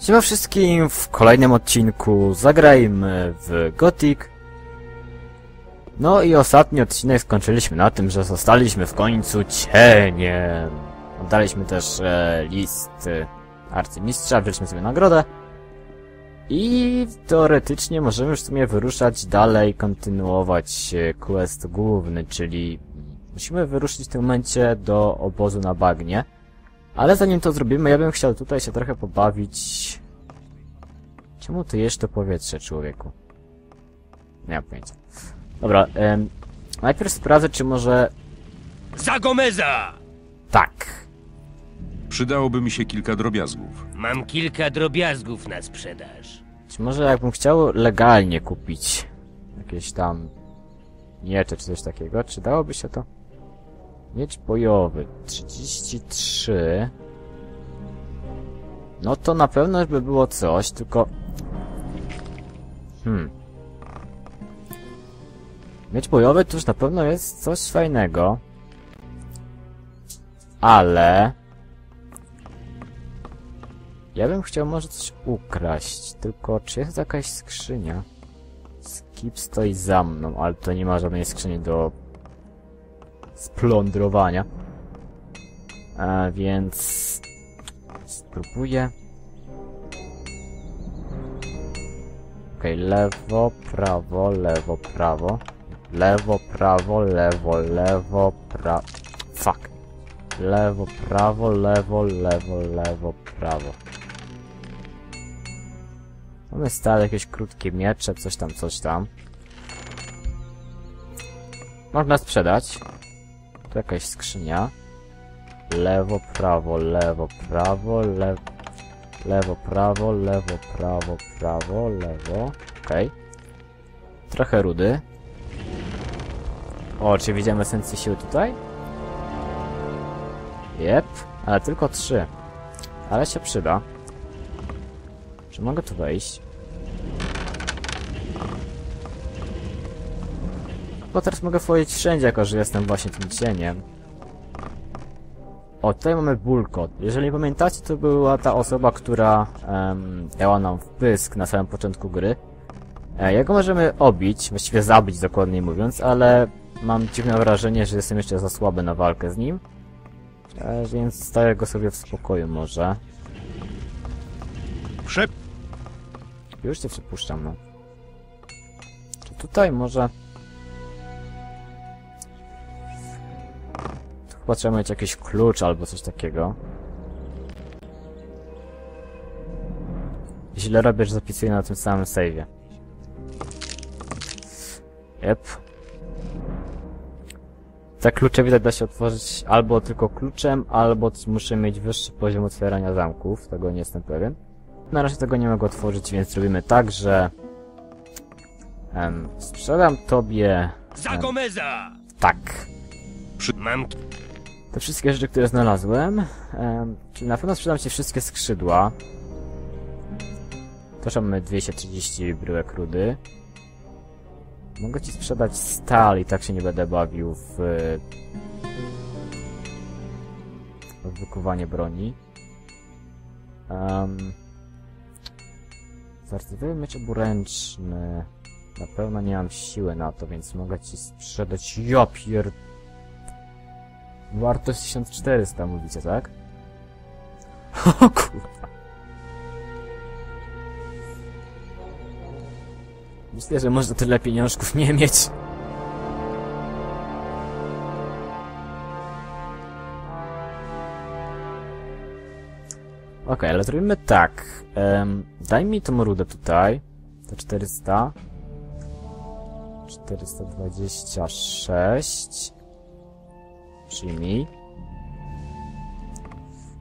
Siema wszystkim, w kolejnym odcinku zagrajmy w Gothic. No i ostatni odcinek skończyliśmy na tym, że zostaliśmy w końcu cieniem. Oddaliśmy też e, list e, arcymistrza, wzięliśmy sobie nagrodę. I teoretycznie możemy już w sumie wyruszać dalej, kontynuować e, quest główny, czyli musimy wyruszyć w tym momencie do obozu na bagnie. Ale zanim to zrobimy, ja bym chciał tutaj się trochę pobawić... Czemu ty jesz to powietrze, człowieku? Nie mam pojęcia. Dobra, em, najpierw sprawdzę, czy może... Za Gomeza! Tak. Przydałoby mi się kilka drobiazgów. Mam kilka drobiazgów na sprzedaż. Czy może jakbym chciał legalnie kupić jakieś tam miecze czy coś takiego, czy dałoby się to? Miecz bojowy 33 No to na pewno by było coś, tylko Hmm. Miecz bojowy to już na pewno jest coś fajnego. Ale ja bym chciał może coś ukraść, tylko czy jest jakaś skrzynia? Skip stoi za mną, ale to nie ma żadnej skrzyni do splądrowania. A więc spróbuję. Okej, lewo, prawo, lewo, prawo. Lewo, prawo, lewo, lewo, prawo. Fuck. Lewo, prawo, lewo, lewo, lewo, prawo. Mamy stale jakieś krótkie miecze, coś tam, coś tam. Można sprzedać. Tu jakaś skrzynia. Lewo, prawo, lewo, prawo, lewo. Lewo, prawo, lewo, prawo, prawo, lewo. Okej. Trochę rudy. O, czy widzimy esencję siły tutaj? Jep, ale tylko trzy. Ale się przyda. Czy mogę tu wejść? Bo teraz mogę wchodzić wszędzie, jako że jestem właśnie tym cieniem. O, tutaj mamy bulkot. Jeżeli pamiętacie, to była ta osoba, która em, dała nam wpysk na samym początku gry. E, jego możemy obić, właściwie zabić dokładniej mówiąc, ale mam dziwne wrażenie, że jestem jeszcze za słaby na walkę z nim. E, więc staję go sobie w spokoju może. Prze... Już cię przypuszczam, no. Czy tutaj może... chyba trzeba mieć jakiś klucz albo coś takiego. Źle robię, że zapisuję na tym samym save'ie. Jep. Te klucze widać da się otworzyć albo tylko kluczem, albo muszę mieć wyższy poziom otwierania zamków. Tego nie jestem pewien. Na razie tego nie mogę otworzyć, więc robimy tak, że... Em, sprzedam tobie... Za Gomeza! tak. Mam Te wszystkie rzeczy, które znalazłem. Em, czyli na pewno sprzedam ci wszystkie skrzydła. Też mamy 230 bryłek rudy. Mogę ci sprzedać stal i tak się nie będę bawił w... w wykuwanie broni. Um, Zartywy miecz oburęczny. Na pewno nie mam siły na to, więc mogę ci sprzedać... Ja. Wartość 1400 mówicie, tak? O kurwa. Myślę, że można tyle pieniążków nie mieć. Okej, ale zrobimy tak. Em, daj mi tą rudę tutaj. To 400. 426. Przyjmij.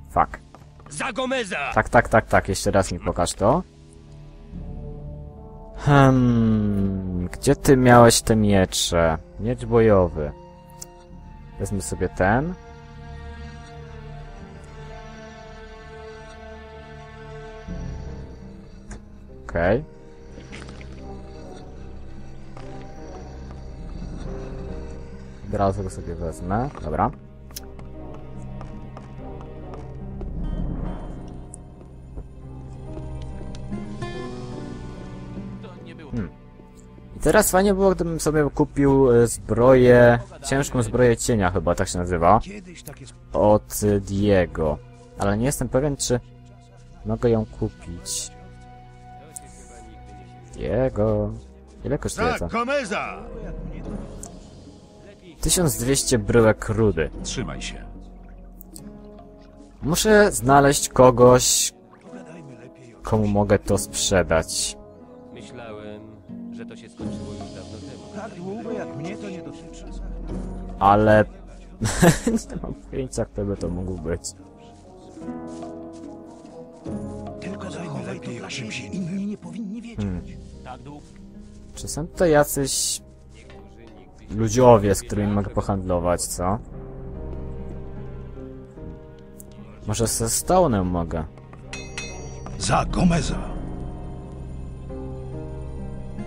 Fuck. Za Gomeza! Tak, tak, tak, tak. Jeszcze raz mi pokaż to. Hmm, gdzie ty miałeś te miecze? Miecz bojowy. Wezmę sobie ten. Okej. Od Teraz go sobie wezmę. Dobra. Hmm. Teraz fajnie było, gdybym sobie kupił e, zbroję, ciężką zbroję cienia chyba, tak się nazywa, od Diego. Ale nie jestem pewien, czy mogę ją kupić. Diego... Ile kosztuje to? Zagomeza! 1200 bryłek rudy. Trzymaj się. Muszę znaleźć kogoś, komu mogę to sprzedać. Myślałem, że to się skończyło już dawno temu. Tak długo jak mnie to nie dotyczy. Ale... nie mam pojęcia, kto by to mógł być. Tylko zajmę lepiej, o czym się inni nie powinni wiedzieć. Czy są to jacyś... ludziowie, z którymi mogę pohandlować, co? Może ze Stone'em mogę. Za Gomeza.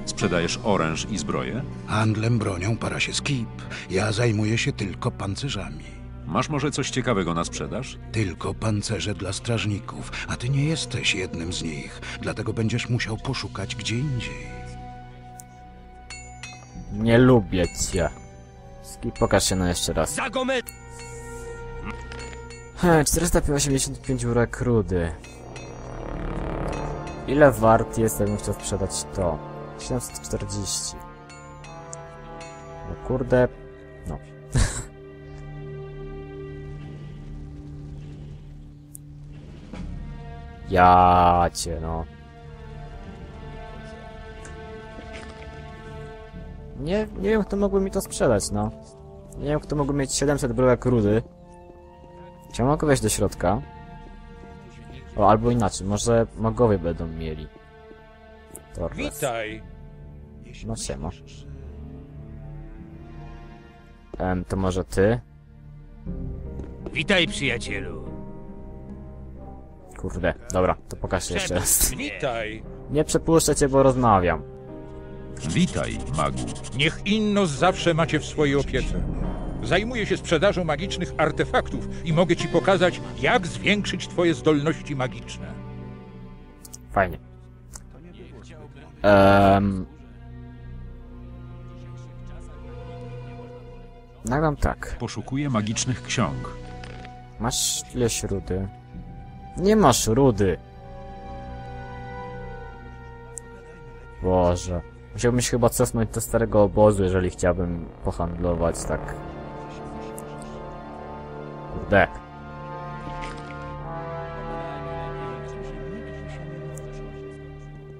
Sprzedajesz oręż i zbroję? Handlem bronią para się skip. Ja zajmuję się tylko pancerzami. Masz może coś ciekawego na sprzedaż? Tylko pancerze dla strażników, a ty nie jesteś jednym z nich, dlatego będziesz musiał poszukać gdzie indziej. Nie lubię cię. Skip, pokaż się no jeszcze raz. Zagomeza! He, 485 urek rudy. Ile wart jest, jakbym chciał sprzedać to? 740. No kurde... No. ja cię, no. Nie, nie wiem, kto mógłby mi to sprzedać, no. Nie wiem, kto mógłby mieć 700 bryłek rudy. Czy mogę wejść do środka? O, albo inaczej, może magowie będą mieli. Torres. Witaj! No siema. Em, to może ty? Witaj, przyjacielu. Kurde, dobra, to pokaż jeszcze raz. Witaj! Nie przepuszczę cię, bo rozmawiam. Witaj, magu. Niech Innos zawsze macie w swojej opiece. Zajmuję się sprzedażą magicznych artefaktów i mogę ci pokazać, jak zwiększyć twoje zdolności magiczne. Fajnie. Um, Nagram tak. Poszukuję magicznych ksiąg. Masz ileś rudy? Nie masz rudy! Boże. Musiałbym się chyba cofnąć do starego obozu, jeżeli chciałbym pohandlować tak. Kurde.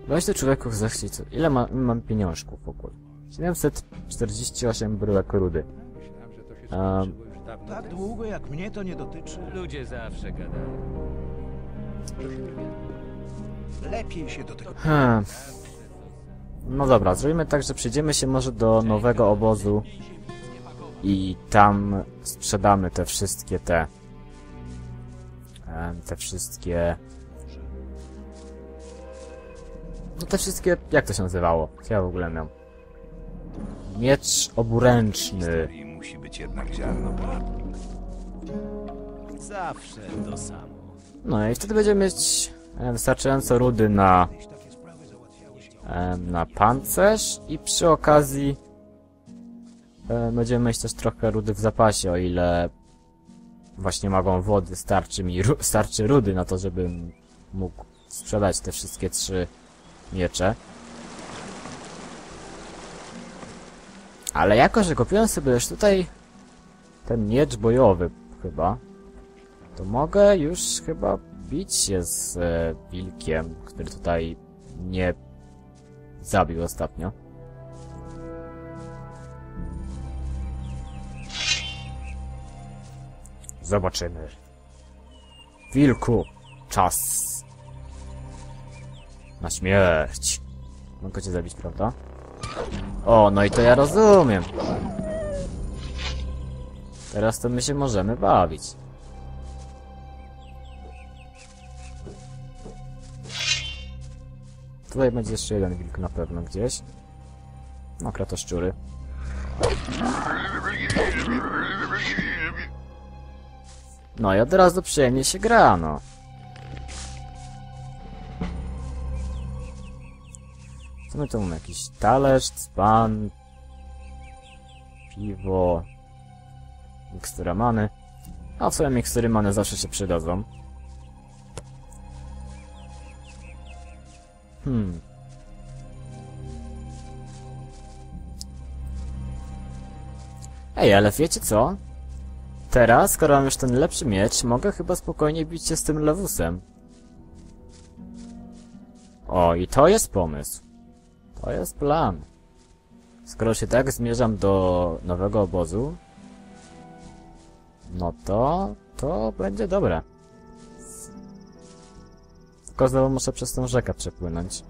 Weź do człowieków zechciej co... Ile ma, mam pieniążków w ogóle? 748 bryłek rudy. Um, Tak długo jak mnie to nie dotyczy. Ludzie zawsze gadają. Lepiej się do tego. Hmm. No dobra, zrobimy tak, że przejdziemy się może do nowego obozu i tam sprzedamy te wszystkie te te wszystkie no te wszystkie, jak to się nazywało? Co ja w ogóle miał? Miecz oburęczny. Musi być jednak ziarno. Zawsze to samo. No i wtedy będziemy mieć wystarczająco rudy na na pancerz i przy okazji będziemy mieć też trochę rudy w zapasie, o ile właśnie magą wody starczy mi ru starczy rudy na to, żebym mógł sprzedać te wszystkie trzy miecze. Ale jako, że kupiłem sobie już tutaj ten miecz bojowy chyba, to mogę już chyba bić się z e, wilkiem, który tutaj mnie zabił ostatnio. Zobaczymy. Wilku, czas na śmierć. Mogę cię zabić, prawda? O, no i to ja rozumiem. Teraz to my się możemy bawić. Tutaj będzie jeszcze jeden wilk na pewno gdzieś. No, kratoszczury. No i od razu przyjemnie się gra, no. Co my tu mamy? Jakiś talerz, dzban, piwo, mikstura many. A w sumie mikstury many zawsze się przydadzą. Hmm. Ej, ale wiecie co? Teraz, skoro mam już ten lepszy miecz, mogę chyba spokojnie bić się z tym lewusem. O, i to jest pomysł. To jest plan. Skoro się tak zmierzam do nowego obozu, no to, to będzie dobre. Tylko znowu muszę przez tą rzekę przepłynąć.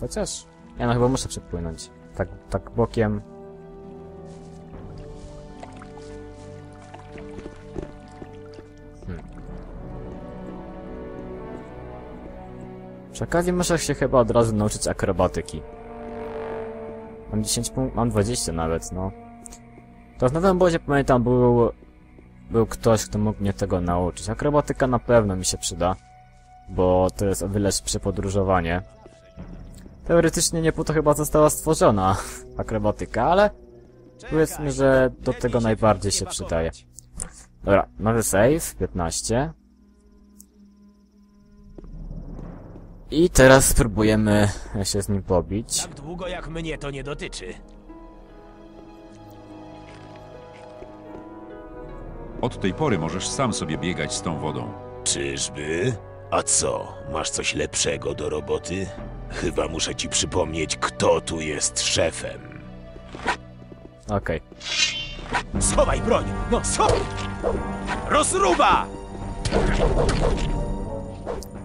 Chociaż... Ja no chyba muszę przepłynąć. Tak, tak bokiem. Hmm. Przy okazji muszę się chyba od razu nauczyć akrobatyki. Mam 10 punktów, mam 20 nawet, no. To w nowym obozie pamiętam był... Był ktoś, kto mógł mnie tego nauczyć. Akrobatyka na pewno mi się przyda. Bo to jest o wiele podróżowanie. Teoretycznie nie po to chyba została stworzona akrobatyka, ale powiedzmy, że do tego najbardziej się przydaje. Dobra, nowy save, 15. I teraz spróbujemy się z nim pobić. Tak długo jak mnie to nie dotyczy. Od tej pory możesz sam sobie biegać z tą wodą. Czyżby? A co, masz coś lepszego do roboty? Chyba muszę ci przypomnieć, kto tu jest szefem. Okej. Schowaj broń! No, schowaj! Rozruba!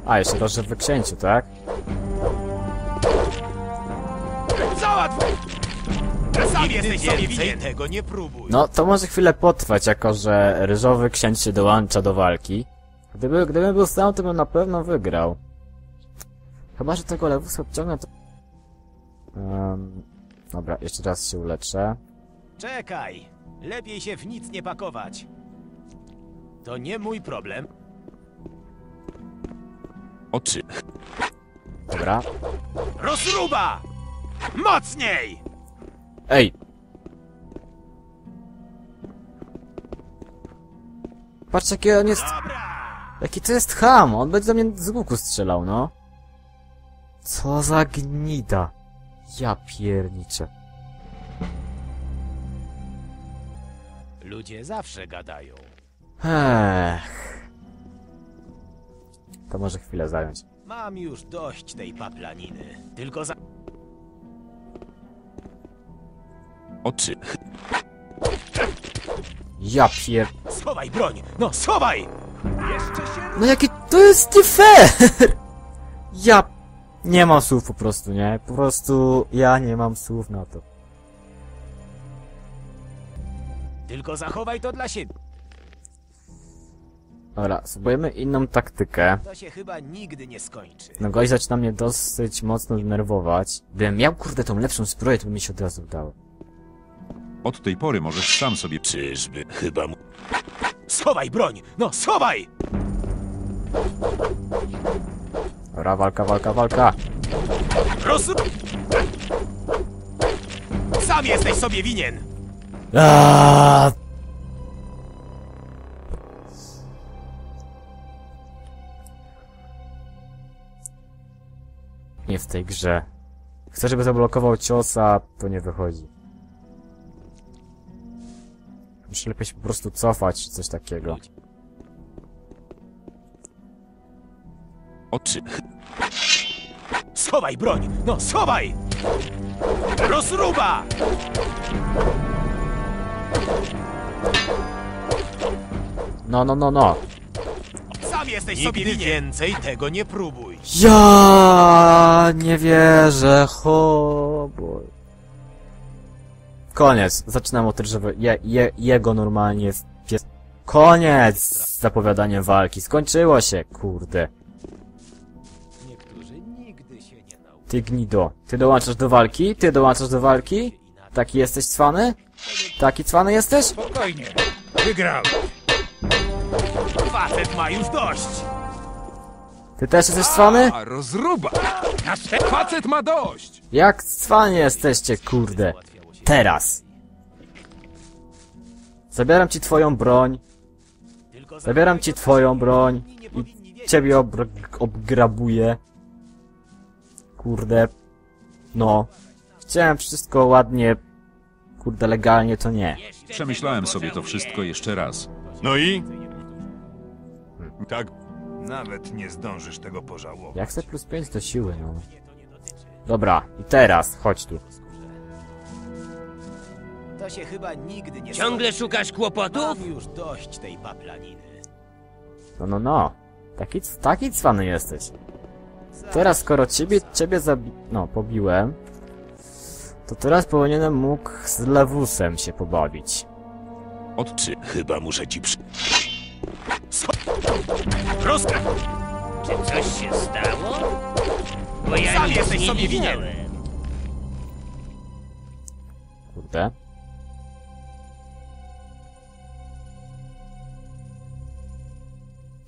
A, jeszcze proszę w księciu, tak? Załatw! Sam jesteś sobie winien. tego nie próbuj. No, to może chwilę potrwać, jako że ryżowy księć się dołącza do walki. Gdyby, gdybym był sam, to bym na pewno wygrał. Chyba, że tego lewusa odciągnę, to... Um, dobra, jeszcze raz się uleczę. Czekaj! Lepiej się w nic nie pakować. To nie mój problem. Oczy. Dobra. Rozruba! Mocniej! Ej! Patrz, jaki on jest... Dobra! Jaki to jest ham! On będzie do mnie z łuku strzelał, no. Co za gnida. Ja pierniczę. Ludzie zawsze gadają. Ech. To może chwilę zająć. Mam już dość tej paplaniny. Tylko za... Oczy. Ja pier... Schowaj broń! No, schowaj! No jaki to jest nie fair! Ja... Nie mam słów po prostu, nie? Po prostu ja nie mam słów na to. Tylko zachowaj to dla siebie. Dobra, spróbujemy inną taktykę. To się chyba nigdy nie skończy. No gość zaczyna mnie dosyć mocno denerwować. Gdybym miał kurde tą lepszą zbroję, to by mi się od razu udało. Od tej pory możesz sam sobie... Czyżby? Chyba mu... Schowaj broń! No, schowaj! Dobra, walka, walka, walka. Roz... Sam jesteś sobie winien! Aaaa! Nie w tej grze. Chcę, żeby zablokował ciosa, to nie wychodzi. Muszę lepiej się po prostu cofać, czy coś takiego. Oczy. Schowaj broń! No, schowaj! Rozruba! No, no, no, no. Sam jesteś sobie winien! więcej tego nie próbuj. Ja nie wierzę, ho, bo... Koniec. Zaczynam od żeby je, je, jego normalnie w pies... Koniec z zapowiadaniem walki. Skończyło się, kurde. Ty gnido. Ty dołączasz do walki? Ty dołączasz do walki? Taki jesteś cwany? Taki cwany jesteś? Spokojnie. Wygrałeś. Facet ma już dość! Ty też jesteś cwany? A, rozruba! Facet ma dość! Jak cwani jesteście, kurde. Teraz. Zabieram ci twoją broń. Zabieram ci twoją broń. I ciebie obr- obgrabuję. Kurde. No. Chciałem wszystko ładnie. Kurde, legalnie to nie. Przemyślałem sobie to wszystko jeszcze raz. No i? Tak. Nawet nie zdążysz tego pożałować. Ja chcę plus 5 do siły, no. Dobra, i teraz, chodź tu. To się chyba nigdy nie Ciągle skończy. szukasz kłopotów? Mam już dość tej paplaniny. No, no, no. Taki, taki cwany jesteś. Teraz, skoro ciebie, ciebie zabi... No, pobiłem. To teraz powinienem mógł z Lewusem się pobawić. Od czy chyba muszę ci przy... Rozkaz! Czy coś się stało? Bo ja Sam nic jesteś nie sobie widziałem. Kurde.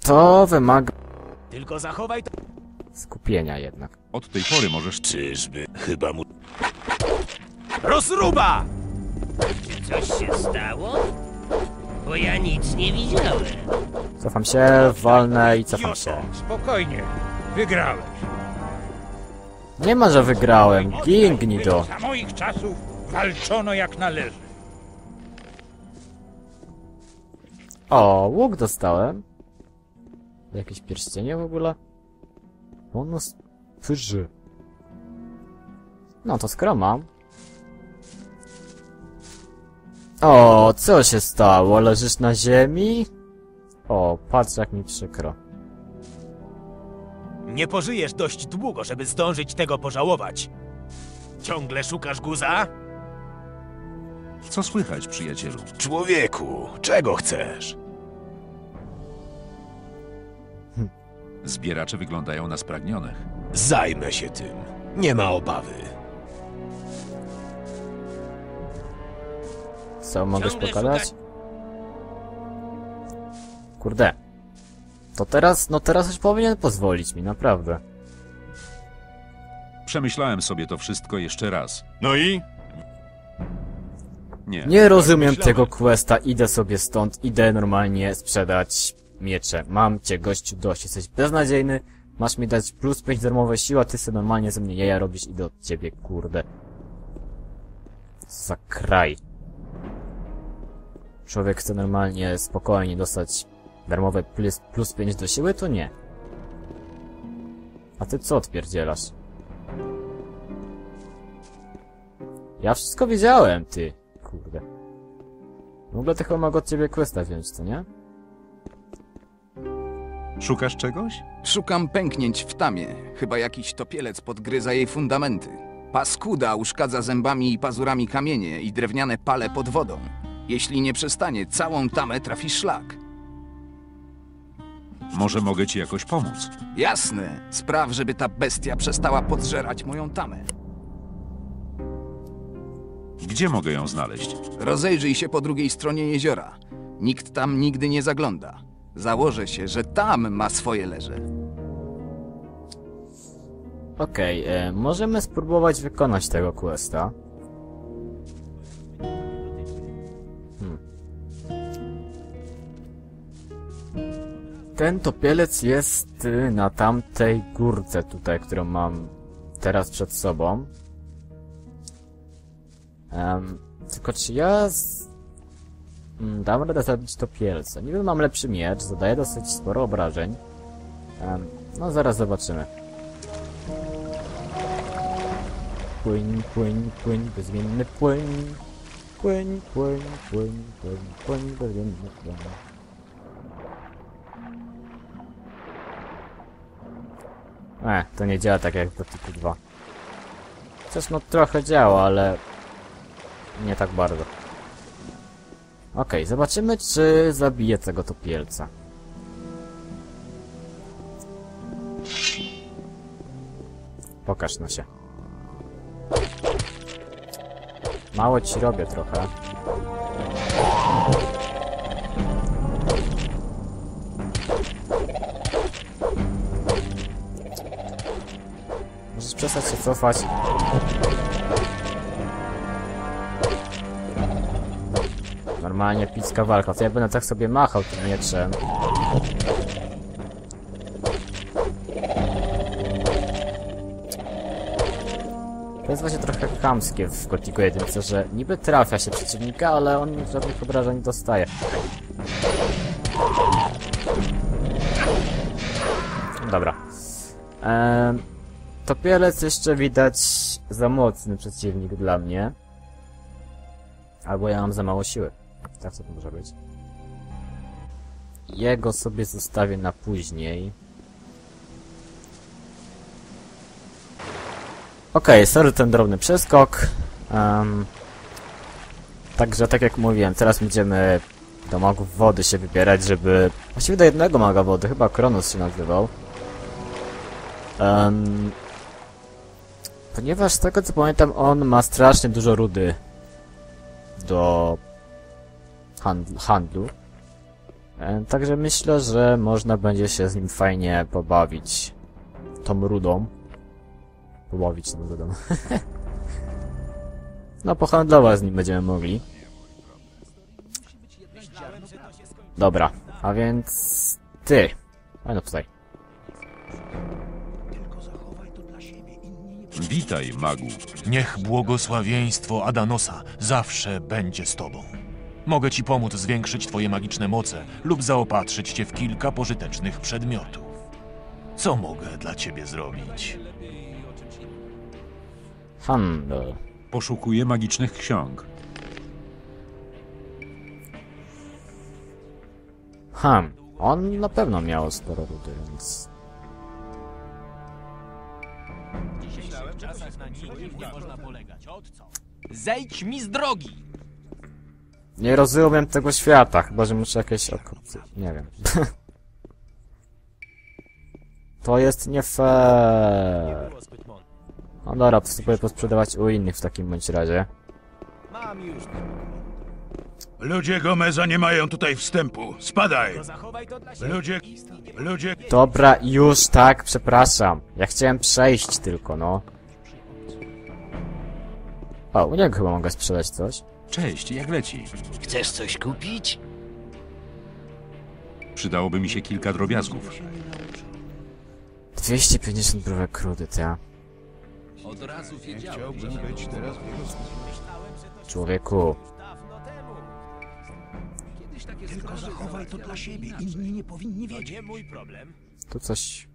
To wymaga Tylko zachowaj to. skupienia jednak. Od tej pory możesz... Czyżby chyba mu... Rozruba! Czy coś się stało? Bo ja nic nie widziałem. Cofam się, walnę i cofam się. Spokojnie. Wygrałeś. Nie ma, że wygrałem. Gingnij to. Za moich czasów walczono jak należy. O, łuk dostałem. Jakieś pierścienie w ogóle? Bonus pyży. No to skoro mam. O, co się stało? Leżysz na ziemi? O, patrz jak mi przykro. Nie pożyjesz dość długo, żeby zdążyć tego pożałować. Ciągle szukasz guza? Co słychać, przyjacielu? Człowieku, czego chcesz? Zbieracze wyglądają na spragnionych. Zajmę się tym. Nie ma obawy. Co, mogę pokazać? Kurde. To teraz, no teraz już powinien pozwolić mi, naprawdę. Przemyślałem sobie to wszystko jeszcze raz. No i? Nie. Nie rozumiem myślałem. tego questa, idę sobie stąd, idę normalnie sprzedać miecze. Mam cię gościu dość, jesteś beznadziejny, masz mi dać plus 5 darmowe siły, a ty sobie normalnie ze mnie jaja robisz, idę od ciebie, kurde. Za kraj. Człowiek chce normalnie, spokojnie dostać darmowe plus, plus 5 do siły, to nie. A ty co odpierdzielasz? Ja wszystko wiedziałem, ty. Kurde. W ogóle to chyba mogę od ciebie questa wziąć, co nie? Szukasz czegoś? Szukam pęknięć w tamie. Chyba jakiś topielec podgryza jej fundamenty. Paskuda uszkadza zębami i pazurami kamienie i drewniane pale pod wodą. Jeśli nie przestanie, całą tamę trafi szlak. Może mogę ci jakoś pomóc. Jasne, spraw, żeby ta bestia przestała podżerać moją tamę. Gdzie mogę ją znaleźć? Rozejrzyj się po drugiej stronie jeziora. Nikt tam nigdy nie zagląda. Założę się, że tam ma swoje leże. Okej, e, możemy spróbować wykonać tego questa. Ten topielec jest y, na tamtej górce tutaj, którą mam teraz przed sobą. Em, tylko czy ja z... mm, dam radę zabić topielca? Niby mam lepszy miecz, zadaje dosyć sporo obrażeń. Em, no zaraz zobaczymy. Płyń, płyń, płyń, bezmienny płyń. Płyń, płyń, płyń, płyń, płyń, bezmienny płyń. E, to nie działa tak jak w Gothicu 2. Chociaż no trochę działa, ale... Nie tak bardzo. Okej, zobaczymy czy zabije tego topielca. Pokaż no się. Mało ci robię trochę. Przestać się cofać. Normalnie epicka walka. To ja będę tak sobie machał tym mieczem. To jest właśnie trochę chamskie w Gothicu 1, że niby trafia się przeciwnika, ale on żadnych obrażeń nie dostaje. Dobra. Ehm, topielec jeszcze widać za mocny przeciwnik dla mnie. Albo ja mam za mało siły. Tak co to może być. Jego sobie zostawię na później. Okej, sorry ten drobny przeskok. Em, także tak jak mówiłem, teraz będziemy do magów wody się wybierać, żeby... Właściwie do jednego maga wody, chyba Kronos się nazywał. Em, ponieważ z tego co pamiętam, on ma strasznie dużo rudy do handl handlu. E, także myślę, że można będzie się z nim fajnie pobawić tą rudą. Pobawić tą rudą. no, pohandlować z nim będziemy mogli. Dobra, a więc ty. A no tutaj. Witaj, magu. Niech błogosławieństwo Adanosa zawsze będzie z tobą. Mogę ci pomóc zwiększyć twoje magiczne moce lub zaopatrzyć cię w kilka pożytecznych przedmiotów. Co mogę dla ciebie zrobić? Handel. Poszukuję magicznych ksiąg. Hm, on na pewno miał sporo rudy, więc... Zejdź mi z drogi! Nie rozumiem tego świata, chyba że muszę jakieś okopy... Nie wiem. to jest nie fair. No dobra, to spróbuję posprzedawać u innych w takim bądź razie. Mam już. Ludzie Gomeza nie mają tutaj wstępu. Spadaj! Ludzie... Ludzie... Dobra, już tak, przepraszam. Ja chciałem przejść tylko, no. O, u niego chyba mogę sprzedać coś. Cześć, jak leci? Chcesz coś kupić? Przydałoby mi się kilka drobiazgów. 250 brówek rudy, ja. Chciałbym być teraz w jego Człowieku. Tylko zachowaj to dla siebie. Inni nie powinni wiedzieć. nie mój problem. Tu coś...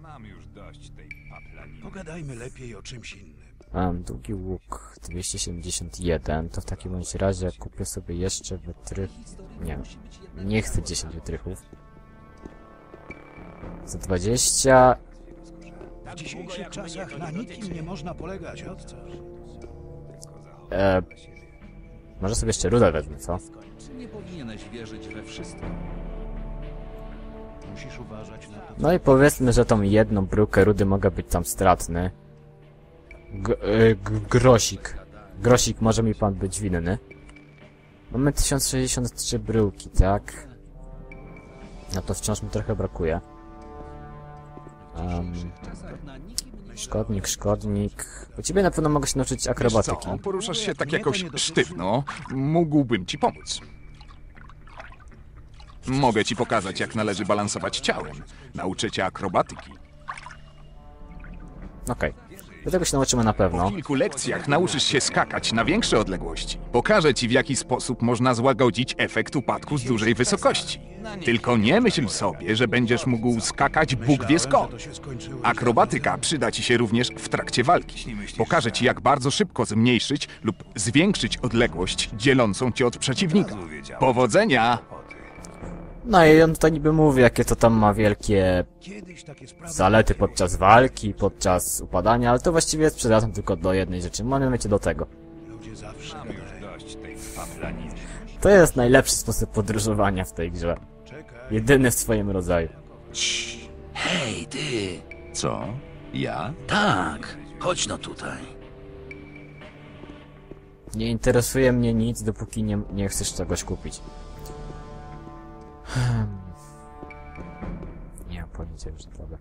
Mam już dość tej paplaniny. Pogadajmy lepiej o czymś innym. Mam długi łuk 271, to w takim bądź razie kupię sobie jeszcze wytrych... Nie, nie chcę 10 wytrychów. Za 20... W dzisiejszych czasach na nikim nie można polegać, co? E, może sobie jeszcze rudę wezmę, co? Nie powinieneś wierzyć we wszystko. Musisz uważać na to. No i powiedzmy, że tą jedną bryłkę rudy mogę być tam stratny. G e, g grosik. Grosik może mi pan być winny. Mamy 1063 bryłki, tak? No to wciąż mi trochę brakuje. Um, szkodnik, szkodnik. U ciebie na pewno mogę się nauczyć akrobatyki. co, poruszasz się tak jakoś sztywno. Mógłbym ci pomóc. Mogę ci pokazać, jak należy balansować ciałem. Nauczę cię akrobatyki. Okej. Tego się nauczymy na pewno. kilku lekcjach nauczysz się skakać na większe odległości. Pokażę ci, w jaki sposób można złagodzić efekt upadku z dużej wysokości. Tylko nie myśl sobie, że będziesz mógł skakać Bóg wie skąd. Akrobatyka przyda ci się również w trakcie walki. Pokażę ci, jak bardzo szybko zmniejszyć lub zwiększyć odległość dzielącą cię od przeciwnika. Powodzenia! No i on tutaj niby mówi, jakie to tam ma wielkie zalety podczas walki, podczas upadania, ale to właściwie jest przydatne tylko do jednej rzeczy, mianowicie do tego. Ludzie zawsze gadają. Dość tej paplaniny. To jest najlepszy sposób podróżowania w tej grze. Jedyny w swoim rodzaju. Hej, ty! Co? Ja? Tak, chodź no tutaj. Nie interesuje mnie nic, dopóki nie, nie chcesz czegoś kupić. Hmm. Nie mam już naprawdę.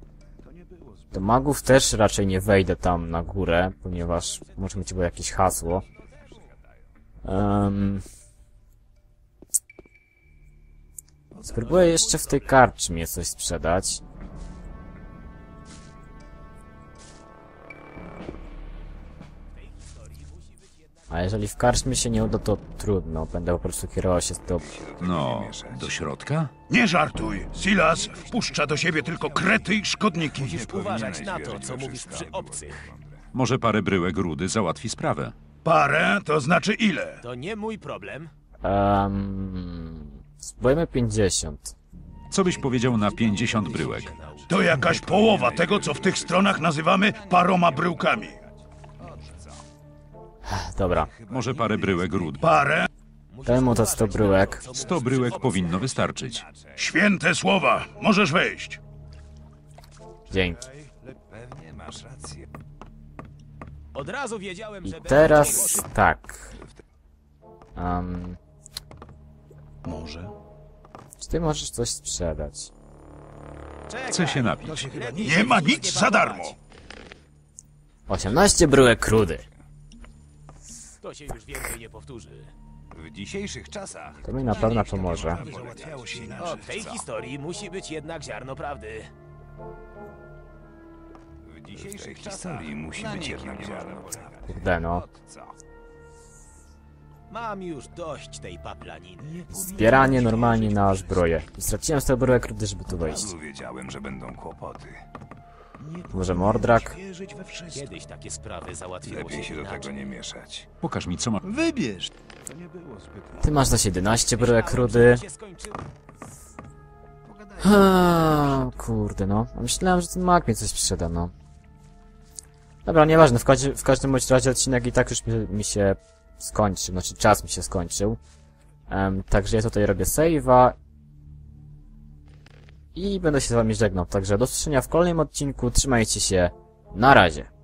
Było Do magów też raczej nie wejdę tam na górę, ponieważ może mieć chyba jakieś hasło. Um, spróbuję jeszcze w tej karczmie coś sprzedać. A jeżeli w karczmie się nie uda, to trudno. Będę po prostu kierował się do... No, do środka? Nie żartuj! Silas wpuszcza do siebie tylko krety i szkodniki. Uważać na to, co mówisz przy obcych. Może parę bryłek rudy załatwi sprawę. Parę to znaczy ile? To nie mój problem. Um, spróbujmy 50. Co byś powiedział na 50 bryłek? To jakaś połowa tego, co w tych stronach nazywamy paroma bryłkami. Dobra. Może parę bryłek rud. Parę? Daj mu to 100 bryłek. 100 bryłek powinno wystarczyć. Święte słowa. Możesz wejść. Dzięki. Pewnie masz rację. Od razu wiedziałem, I że... teraz tak. Um, Może. czy ty możesz coś sprzedać? Chcę się napić. Nie ma nic za darmo. 18 bryłek rudy. To się już więcej nie powtórzy. W dzisiejszych czasach To mi na pewno pomoże. Od tej historii musi być jednak ziarno prawdy. w dzisiejszych czasach musi być jednak ziarno. Kurde no. Mam już dość tej paplaniny. Zbieranie normalnie na zbroję. I straciłem 100 bryłek rudy, żeby tu wejść. Wiedziałem, że będą kłopoty. Może Mordrak? Kiedyś takie sprawy załatwiło Lepiej się do inaczej. tego nie mieszać. Pokaż mi, co ma... Wybierz. Ty masz za 17 bryłek rudy. Się skończyło. Ha, kurde no. A Myślałem, że ten mag mi coś sprzeda, no. Dobra, nieważne, w, każdy, w każdym bądź razie odcinek i tak już mi, mi się skończył, znaczy czas mi się skończył. Em, także ja tutaj robię save'a. I będę się z wami żegnał, także do usłyszenia w kolejnym odcinku, trzymajcie się, na razie.